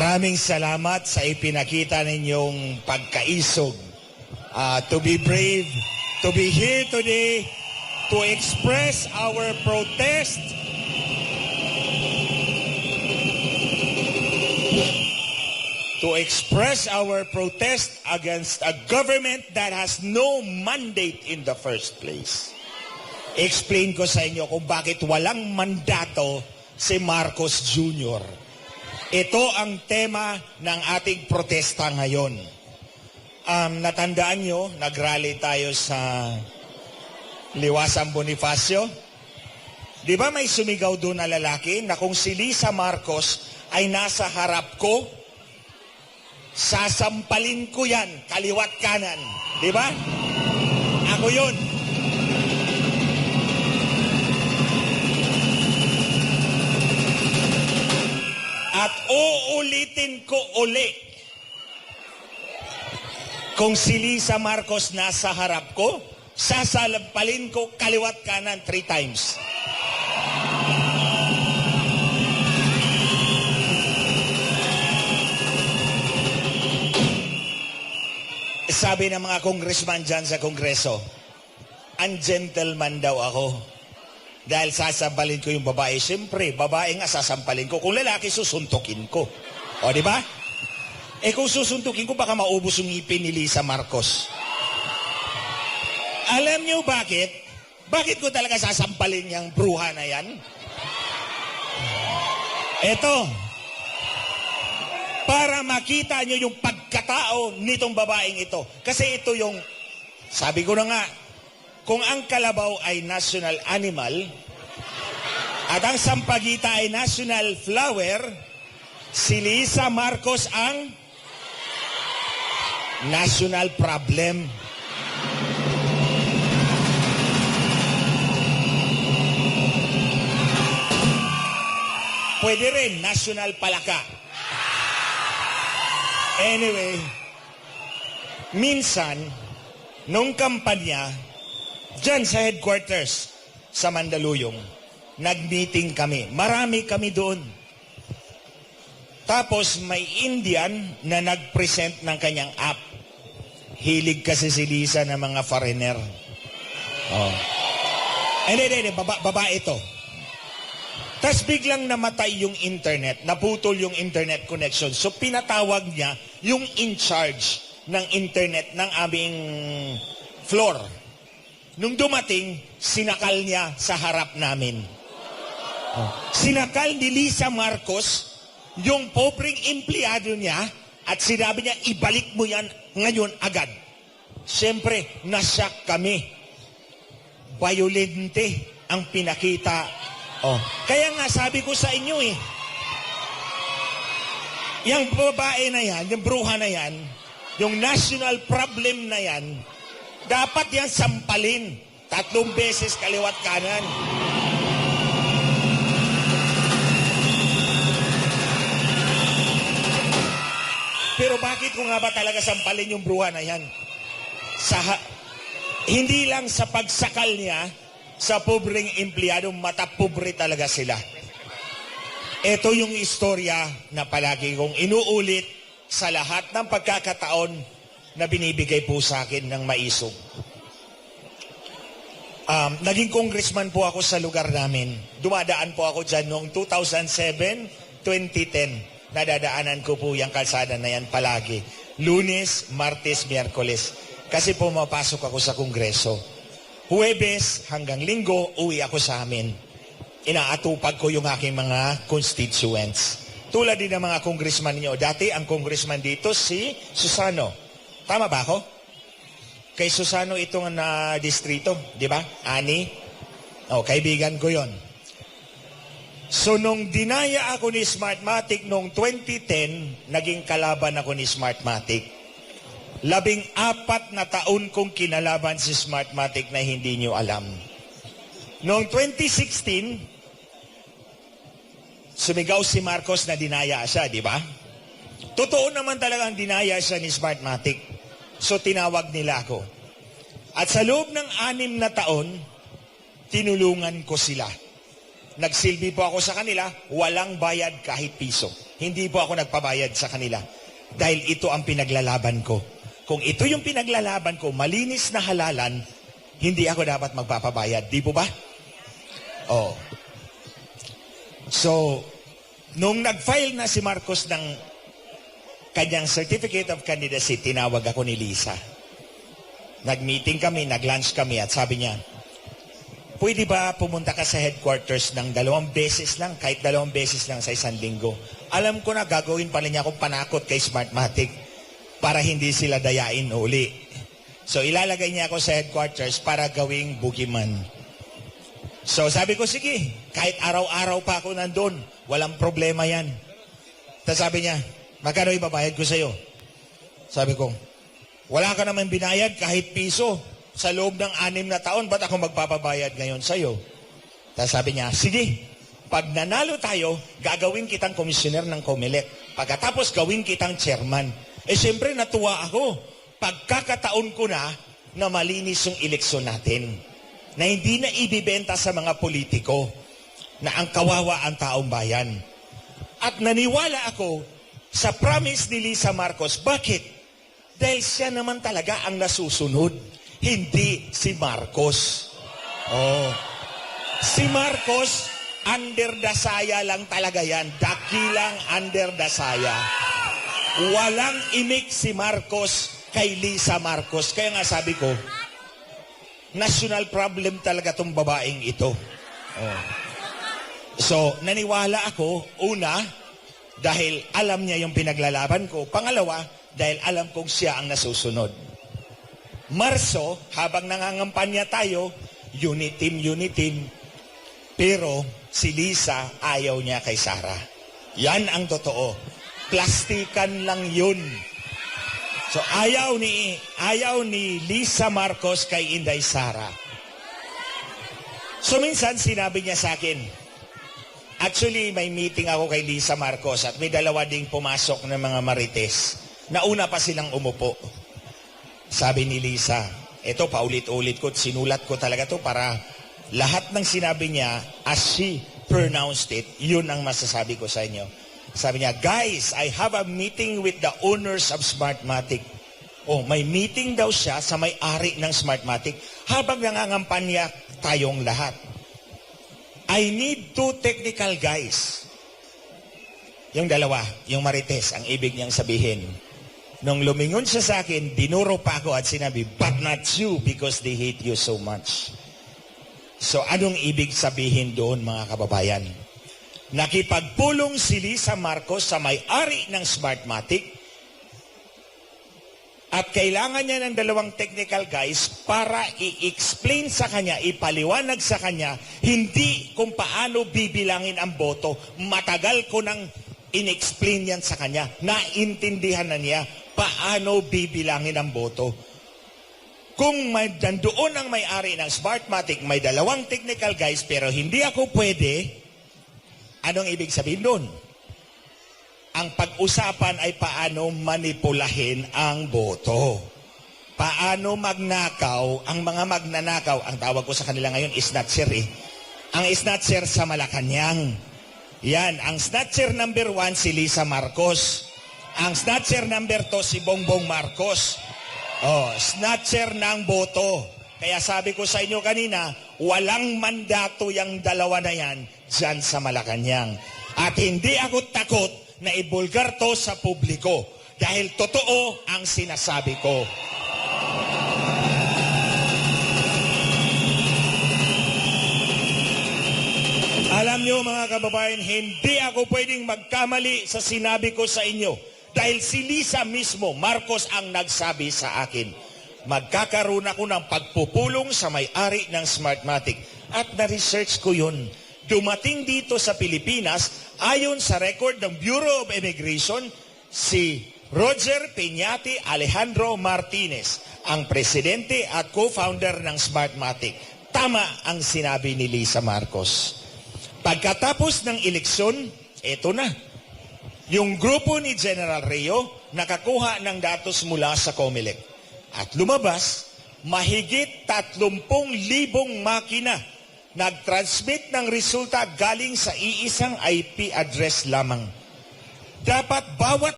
Maraming salamat sa ipinakita ninyong pagkaisog. Ah, to be brave, to be here today, to express our protest to express our protest against a government that has no mandate in the first place. Explain ko sa inyo kung bakit walang mandato si Marcos Jr. Ito ang tema ng ating protesta ngayon. Um, natandaan nyo, nagrally tayo sa Liwasan Bonifacio. Di ba may sumigaw doon na lalaki na kung si Lisa Marcos ay nasa harap ko, sasampalin ko yan, kaliwat kanan. Di ba? Ako yun. At uulitin ko uli. Kung si Lisa Marcos nasa harap ko, sasalampalin ko kaliwat kanan three times. Sabi ng mga congressman dyan sa kongreso, un-gentleman daw ako. Dahil sasampalin ko yung babae. Siyempre, babae nga sasampalin ko. Kung lalaki, susuntukin ko. O, di ba? Eh kung susuntukin ko, baka maubos yung ngipin ni Lisa Marcos. Alam niyo bakit? Bakit ko talaga sasampalin yung bruha na yan? Eto, para makita nyo yung pagkatao nitong babaeng ito. Kasi ito yung, sabi ko na nga, kung ang kalabaw ay national animal, at ang sampagita ay national flower, si Lisa Marcos ang national problem. Pwede rin, national palaka. Anyway, minsan, nung kampanya, dyan sa headquarters sa Mandaluyong, nag-meeting kami. Marami kami doon. Tapos may Indian na nag-present ng kanyang app. Hilig kasi si Lisa ng mga foreigner. Oh. Hindi, hindi, hindi. Baba, babae ito. Tapos biglang namatay yung internet, naputol yung internet connection. So pinatawag niya yung in charge ng internet ng aming floor. Nung dumating, sinakal niya sa harap namin. Sinakal ni Lisa Marcos yung pobreng empleyado niya at sinabi niya, ibalik mo yan ngayon agad. Siyempre, nasyak kami. Violente ang pinakita Oh. Kaya nga sabi ko sa inyo eh, yung babae na yan, yung bruha na yan, yung national problem na yan, dapat yan sampalin. Tatlong beses kaliwat kanan. Pero bakit ko nga ba talaga sampalin yung bruha na yan? Sa, hindi lang sa pagsakal niya, sa pobreng empleyado, mata pobre talaga sila. Ito yung istorya na palagi kong inuulit sa lahat ng pagkakataon na binibigay po sa akin ng maisog. Um, naging congressman po ako sa lugar namin. Dumadaan po ako dyan noong 2007, 2010. Nadadaanan ko po yung kalsada na yan palagi. Lunes, Martes, Miyerkules. Kasi pumapasok ako sa kongreso. Huwebes hanggang linggo, uwi ako sa amin. Inaatupag ko yung aking mga constituents. Tulad din ng mga congressman niyo. Dati ang congressman dito si Susano. Tama ba ako? Kay Susano itong na distrito, di ba? Ani? O, kaibigan ko yon. So nung dinaya ako ni Smartmatic noong 2010, naging kalaban ako ni Smartmatic. Labing apat na taon kong kinalaban si Smartmatic na hindi nyo alam. Noong 2016, sumigaw si Marcos na dinaya siya, di ba? Totoo naman talagang dinaya siya ni Smartmatic. So tinawag nila ako. At sa loob ng anim na taon, tinulungan ko sila. Nagsilbi po ako sa kanila, walang bayad kahit piso. hindi po ako nagpabayad sa kanila. Dahil ito ang pinaglalaban ko. Kung ito yung pinaglalaban ko, malinis na halalan, hindi ako dapat magpapabayad. Di po ba? Oh. So, nung nag-file na si Marcos ng kanyang Certificate of Candidacy, tinawag ako ni Lisa. Nag-meeting kami, nag-lunch kami at sabi niya, pwede ba pumunta ka sa headquarters ng dalawang beses lang, kahit dalawang beses lang sa isang linggo? Alam ko na gagawin pala niya akong panakot kay Smartmatic para hindi sila dayain uli. So ilalagay niya ako sa headquarters para gawing bugiman. So sabi ko, sige, kahit araw-araw pa ako nandun, walang problema yan. Tapos sabi niya, magkano ibabayad ko sa'yo? Sabi ko, wala ka naman binayad kahit piso. Sa loob ng anim na taon, ba't ako magpapabayad ngayon sa'yo? Tapos sabi niya, sige, pag nanalo tayo, gagawin kitang komisyoner ng Comelec. Pagkatapos gawin kitang chairman. Eh siyempre natuwa ako. Pagkakataon ko na na malinis yung eleksyon natin. Na hindi na ibibenta sa mga politiko na ang kawawa ang taong bayan. At naniwala ako sa promise ni Lisa Marcos. Bakit? Dahil siya naman talaga ang nasusunod, hindi si Marcos. Oh. Si Marcos, under the saya lang talaga yan. Dakilang under the saya. Walang imik si Marcos kay Lisa Marcos. Kaya nga sabi ko, national problem talaga tong babaeng ito. Oh. So, naniwala ako, una, dahil alam niya yung pinaglalaban ko. Pangalawa, dahil alam kong siya ang nasusunod. Marso, habang nangangampanya tayo, unit team, unit team, pero si Lisa ayaw niya kay Sarah. Yan ang totoo. Plastikan lang yun. So ayaw ni ayaw ni Lisa Marcos kay Inday Sara. So minsan sinabi niya sa akin, actually may meeting ako kay Lisa Marcos at may dalawa ding pumasok ng mga marites. Nauna pa silang umupo. Sabi ni Lisa, ito paulit-ulit ko, sinulat ko talaga to para lahat ng sinabi niya as she pronounced it, yun ang masasabi ko sa inyo. Sabi niya, guys, I have a meeting with the owners of Smartmatic. Oh, may meeting daw siya sa may-ari ng Smartmatic habang nangangampanya tayong lahat. I need two technical guys. Yung dalawa, yung marites, ang ibig niyang sabihin. Nung lumingon siya sa akin, dinuro pa ako at sinabi, but not you because they hate you so much. So anong ibig sabihin doon mga kababayan? Nakipagpulong si Lisa Marcos sa may-ari ng Smartmatic at kailangan niya ng dalawang technical guys para i-explain sa kanya, ipaliwanag sa kanya, hindi kung paano bibilangin ang boto. Matagal ko nang in-explain yan sa kanya. Naintindihan na niya paano bibilangin ang boto. Kung may, nandoon ang may-ari ng Smartmatic, may dalawang technical guys, pero hindi ako pwede, anong ibig sabihin doon? Ang pag-usapan ay paano manipulahin ang boto. Paano magnakaw, ang mga magnanakaw, ang tawag ko sa kanila ngayon, snatcher eh. Ang snatcher sa Malacanang. Yan, ang snatcher number one, si Lisa Marcos. Ang snatcher number two, si Bongbong Marcos. Oh, snatcher ng boto. Kaya sabi ko sa inyo kanina, walang mandato yung dalawa na yan dyan sa Malacanang. At hindi ako takot na ibulgar to sa publiko dahil totoo ang sinasabi ko. Alam nyo mga kababayan, hindi ako pwedeng magkamali sa sinabi ko sa inyo. Dahil si Lisa mismo, Marcos ang nagsabi sa akin. Magkakaroon ako ng pagpupulong sa may-ari ng Smartmatic. At na-research ko yun. Dumating dito sa Pilipinas, ayon sa record ng Bureau of Immigration, si Roger Peñati Alejandro Martinez, ang presidente at co-founder ng Smartmatic. Tama ang sinabi ni Lisa Marcos. Pagkatapos ng eleksyon, eto na. Yung grupo ni General Rio nakakuha ng datos mula sa COMELEC. At lumabas, mahigit 30,000 makina nag-transmit ng resulta galing sa iisang IP address lamang. dapat bawat